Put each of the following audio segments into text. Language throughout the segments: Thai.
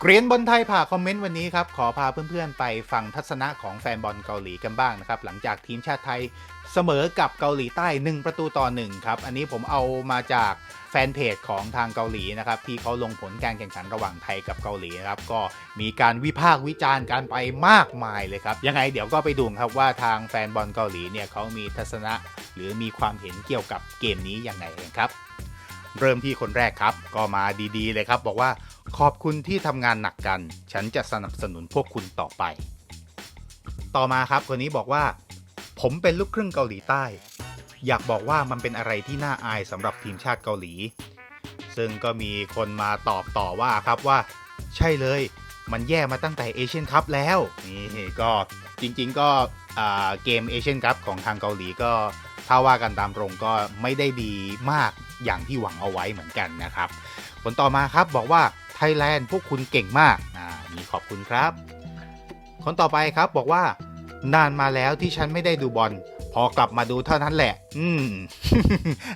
เกรียนบอลไทยผ่าคอมเมนต์วันนี้ครับ ขอพาเพื่อนๆไปฟังทัศนะของแฟนบอลเกาหลีกันบ้างนะครับ หลังจากทีมชาติไทยเสมอกับเกาหลีใต้ 1 ประตูต่อ1ครับ อันนี้ผมเอามาจากแฟนเพจของทางเกาหลีนะครับ ที่เขาลงผลการแข่งขันระหว่างไทยกับเกาหลีครับ ก็มีการวิพากษ์วิจารณ์การไปมากมายเลยครับ ยังไงเดี๋ยวก็ไปดูครับว่าทางแฟนบอลเกาหลีเนี่ยเขามีทัศนะ หรือมีความเห็นเกี่ยวกับเกมนี้ยังไงครับ เริ่มที่คนแรกครับ ก็มาดีๆ เลยครับ บอกว่า ขอบคุณที่ทำงานหนักกัน ฉันจะสนับสนุนพวกคุณต่อไป ต่อมาครับคนนี้บอกว่า ผมเป็นลูกครึ่งเกาหลีใต้ อยากบอกว่ามันเป็นอะไรที่น่าอายสำหรับทีมชาติเกาหลี ซึ่งก็มีคนมาตอบต่อว่าครับว่า ใช่เลย มันแย่มาตั้งแต่เอเชียนคัพแล้ว นี่ก็จริง ๆ ก็เกมเอเชียนคัพของทางเกาหลีก็ถ้าว่ากันตามตรงก็ไม่ได้ดีมากอย่างที่หวังเอาไว้เหมือนกันนะครับ ผลต่อมาครับบอกว่า ไทยแลนด์พวกคุณเก่งมากอ่ามีขอบคุณครับ คนต่อไปครับบอกว่า นานมาแล้วที่ฉันไม่ได้ดูบอลพอกลับมาดูเท่านั้นแหละ อืม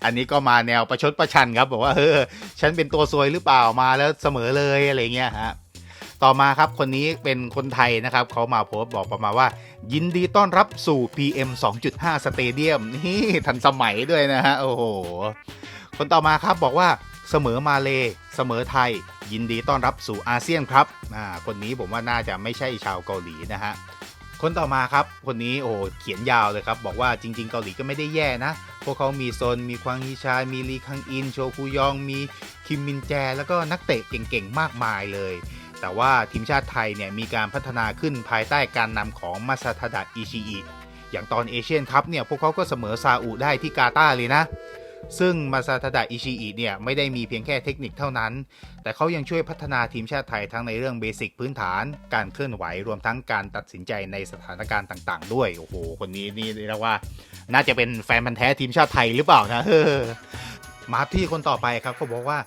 อันนี้ก็มาแนวประชดประชันครับ บอกว่าเออฉันเป็นตัวซวยหรือเปล่ามาแล้วเสมอเลยอะไรเงี้ยฮะต่อมาครับคนนี้เป็นคนไทยนะครับ เขามาโพสบอกประมาณว่า ยินดีต้อนรับสู่ PM 2.5 สเตเดียมนี่ทันสมัยด้วยนะฮะ โอ้โห คนต่อมาครับบอกว่า เสมอมาเลเสมอไทย ยินดีต้อนรับสู่อาเซียนครับคนนี้ผมว่าน่าจะไม่ใช่ชาวเกาหลีนะฮะคนต่อมาครับ คนนี้โอ้เขียนยาวเลยครับ บอกว่าจริง ๆ เกาหลีก็ไม่ได้แย่นะ พวกเขามีโซน มีควางฮีชาย มีลีคังอิน โชกุยอง มีคิมมินแจ แล้วก็นักเตะเก่งๆ มากมายเลย แต่ว่าทีมชาติไทยเนี่ยมีการพัฒนาขึ้นภายใต้การนำของมาซาทาดะอิชิอิอย่างตอนเอเชียนคัพเนี่ยพวกเขาก็เสมอซาอุได้ที่กาตาร์เลยนะ ซึ่งมาซาทาดะอิชิอิเนี่ยไม่ได้มีเพียงแค่เทคนิคเท่านั้น แต่เขายังช่วยพัฒนาทีมชาติไทยทั้งในเรื่องเบสิกพื้นฐาน การเคลื่อนไหวรวมทั้งการตัดสินใจในสถานการณ์ต่างๆ ด้วย โอ้โห คนนี้นี่เรียกว่า น่าจะเป็นแฟนพันธ์แท้ทีมชาติไทยหรือเปล่านะเออมาที่คนต่อไปครับเขาบอกว่า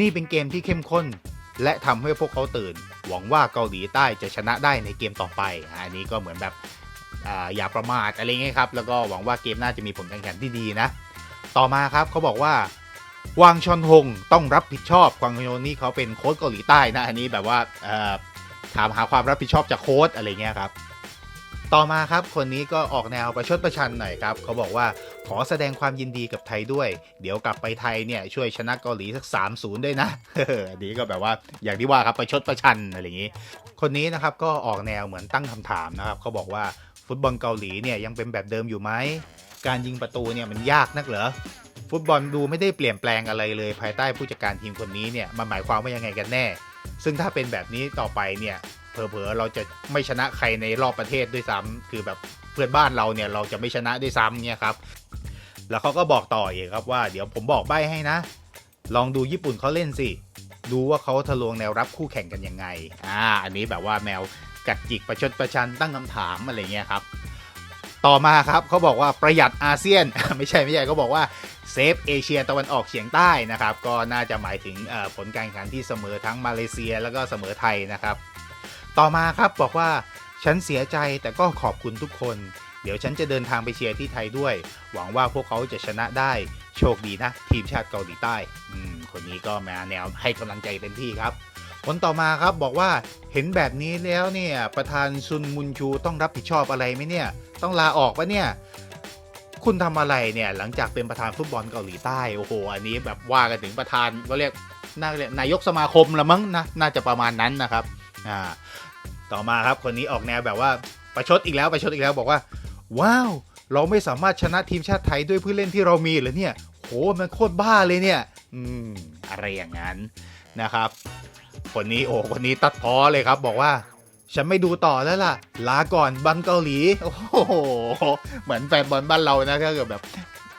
นี่เป็นเกมที่เข้มข้น และทำให้พวกเขาตื่น หวังว่าเกาหลีใต้จะชนะได้ในเกมต่อไป อันนี้ก็เหมือนแบบออย่าประมาทอะไรเงี้ยครับ แล้วก็หวังว่าเกมน้าจะมีผลการแข่งขันที่ดีนะ ต่อมาครับเขาบอกว่าวางชอนฮงต้องรับผิดชอบกวางชอนฮงนี่เขาเป็นโค้ชเกาหลีใต้นะอันนี้แบบว่าถามหาความรับผิดชอบจากโค้ชอะไรเงี้ยครับ ต่อมาครับคนนี้ก็ออกแนวประชดประชันหน่อยครับเขาบอกว่าขอแสดงความยินดีกับไทยด้วย เดี๋ยวกลับไปไทยเนี่ยช่วยชนะเกาหลีสัก3-0ด้วยนะอันนี้ก็แบบว่าอย่างที่ว่าครับประชดประชันอะไรอย่างนี้ คนนี้นะครับก็ออกแนวเหมือนตั้งคำถามนะครับเขาบอกว่าฟุตบอลเกาหลีเนี่ยยังเป็นแบบเดิมอยู่ไหม การยิงประตูเนี่ยมันยากนักเหรอฟุตบอลดูไม่ได้เปลี่ยนแปลงอะไรเลยภายใต้ผู้จัดการทีมคนนี้เนี่ยมันหมายความว่ายังไงกันแน่ ซึ่งถ้าเป็นแบบนี้ต่อไปเนี่ยเผลอๆเราจะไม่ชนะใครในรอบประเทศด้วยซ้ำคือแบบเพื่อนบ้านเราเนี่ยเราจะไม่ชนะด้วยซ้ำเนี่ยครับแล้วเขาก็บอกต่ออีกครับว่าเดี๋ยวผมบอกใบ้ให้นะ ลองดูญี่ปุ่นเขาเล่นสิดูว่าเขาทะลวงแนวรับคู่แข่งกันยังไงอ่าอันนี้แบบว่าแมวกัดจิกประชดประชันตั้งคำถามอะไรเงี้ยครับ ต่อมาครับเขาบอกว่าประหยัดอาเซียน ไม่ใช่ไม่ใช่เขาบอกว่าเซฟเอเชียตะวันออกเฉียงใต้นะครับ ก็น่าจะหมายถึงผลการแข่งขันที่เสมอทั้งมาเลเซียแล้วก็เสมอไทยนะครับ ต่อมาครับบอกว่าฉันเสียใจแต่ก็ขอบคุณทุกคน เดี๋ยวฉันจะเดินทางไปเชียร์ที่ไทยด้วย หวังว่าพวกเขาจะชนะได้โชคดีนะ ทีมชาติเกาหลีใต้คนนี้ก็มาแนวให้กำลังใจเต็มที่ครับ ผลต่อมาครับบอกว่าเห็นแบบนี้แล้วเนี่ยประธานซุนมุนชูต้องรับผิดชอบอะไรไหมเนี่ย ต้องลาออกปะเนี่ย คุณทำอะไรเนี่ยหลังจากเป็นประธานฟุตบอลเกาหลีใต้โอ้โหอันนี้แบบว่ากันถึงประธานก็เรียกน่าเรียกนายกสมาคมละมั้งนะน่าจะประมาณนั้นนะครับอ่าต่อมาครับคนนี้ออกแนวแบบว่าประชดอีกแล้วประชดอีกแล้วบอกว่า ว้าว เราไม่สามารถชนะทีมชาติไทยด้วยผู้เล่นที่เรามีเหรอเนี่ยโหมันโคตรบ้าเลยเนี่ย อืมอะไรอย่างนั้นนะครับ คนนี้โอ้คนนี้ตัดพ้อเลยครับ บอกว่า ฉันไม่ดูต่อแล้วล่ะ ลาก่อนบอลเกาหลี โอ้โห เหมือนแฟนบอลบ้านเรานะถ้าเกิดแบบ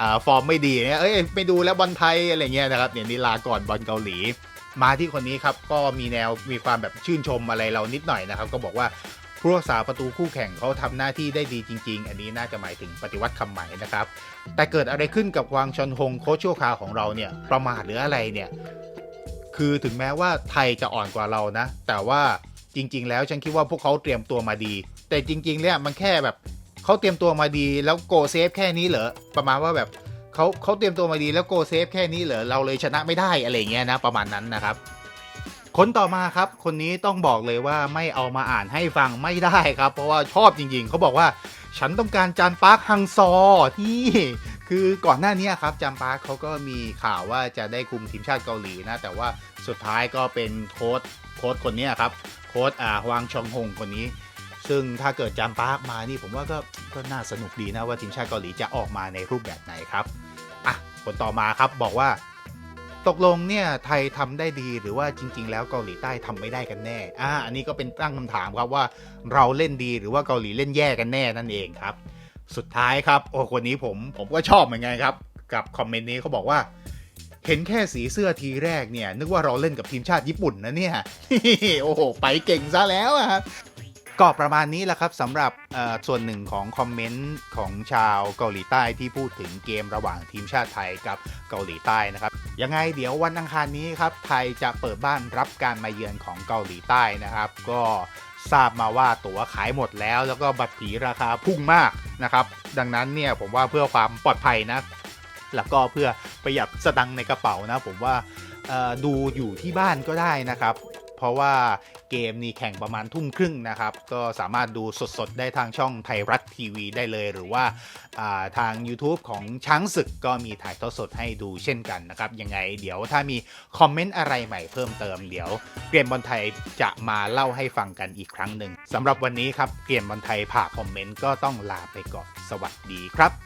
อ่าฟอร์มไม่ดีเนี่ยเอ้ยไม่ดูแล้วบอลไทยอะไรเงี้ยนะครับเนี่ยนี่ลาก่อนบอลเกาหลี มาที่คนนี้ครับก็มีแนวมีความแบบชื่นชมอะไรเรานิดหน่อยนะครับ ก็บอกว่าผู้รักษาประตูคู่แข่งเขาทำหน้าที่ได้ดีจริง ๆ อันนี้น่าจะหมายถึงปฏิวัติคำใหม่นะครับ แต่เกิดอะไรขึ้นกับวางชอนฮงโค้ชชั่วคาของเราเนี่ยประมาทหรืออะไรเนี่ย คือถึงแม้ว่าไทยจะอ่อนกว่าเรานะ แต่ว่าจริง ๆ แล้วฉันคิดว่าพวกเขาเตรียมตัวมาดี แต่จริง ๆ เนี่ยมันแค่แบบเขาเตรียมตัวมาดีแล้วโกเซฟแค่นี้เหรอประมาณว่าแบบเขาเขาเตรียมตัวมาดีแล้วโกเซฟแค่นี้เหรอเราเลยชนะไม่ได้อะไรเงี้ยนะประมาณนั้นนะครับ คนต่อมาครับ คนนี้ต้องบอกเลยว่าไม่เอามาอ่านให้ฟังไม่ได้ครับ เพราะว่าชอบจริง ๆเขาบอกว่า ฉันต้องการจานปาร์คฮังซอที่ คือก่อนหน้านี้ครับจานปาร์เขาก็มีข่าวว่าจะได้คุมทีมชาติเกาหลีนะ แต่ว่าสุดท้ายก็เป็นโค้ชโค้ชคนนี้ครับ โค้ชอ่าฮวางชองฮงคนนี้ ซึ่งถ้าเกิดจานปาร์มานี่ผมว่าก็ก็น่าสนุกดีนะว่าทีมชาติเกาหลีจะออกมาในรูปแบบไหนครับอะคนต่อมาครับบอกว่า ตกลงเนี่ยไทยทำได้ดีหรือว่าจริง ๆ แล้วเกาหลีใต้ทำไม่ได้กันแน่อ่าอันนี้ก็เป็นตั้งคำถามครับว่าเราเล่นดีหรือว่าเกาหลีเล่นแย่กันแน่นั่นเองครับ สุดท้ายครับ โอ้คนนี้ผมผมก็ชอบเหมือนกันครับ กับคอมเมนต์นี้เขาบอกว่า เห็นแค่สีเสื้อทีแรกเนี่ย นึกว่าเราเล่นกับทีมชาติญี่ปุ่นนะเนี่ย โอ้โห ไปเก่งซะแล้วอะครับก็ประมาณนี้แหละครับสำหรับส่วนหนึ่งของคอมเมนต์ของชาวเกาหลีใต้ที่พูดถึงเกมระหว่างทีมชาติไทยกับเกาหลีใต้นะครับ ยังไงเดี๋ยววันอังคารนี้ครับไทยจะเปิดบ้านรับการมาเยือนของเกาหลีใต้นะครับ ก็ ทราบมาว่าตั๋วขายหมดแล้ว แล้วก็บัตรผีราคาพุ่งมากนะครับ ดังนั้นเนี่ยผมว่าเพื่อความปลอดภัยนะ แล้วก็เพื่อประหยัดสตังในกระเป๋านะ ผมว่าดูอยู่ที่บ้านก็ได้นะครับ เพราะว่า เกมนี้แข่งประมาณทุ่มครึ่งนะครับ ก็สามารถดูสดๆ ได้ทางช่องไทยรัฐทีวีได้เลย หรือว่าาทาง YouTube ของช้างศึกก็มีถ่ายทอดสดให้ดูเช่นกันนะครับ ยังไงเดี๋ยวถ้ามีคอมเมนต์อะไรใหม่เพิ่มเติมเดี๋ยวเกมบอลไทยจะมาเล่าให้ฟังกันอีกครั้งหนึ่งสำหรับวันนี้ครับเกมบอลไทยผ่าคอมเมนต์ก็ต้องลาไปก่อนสวัสดีครับ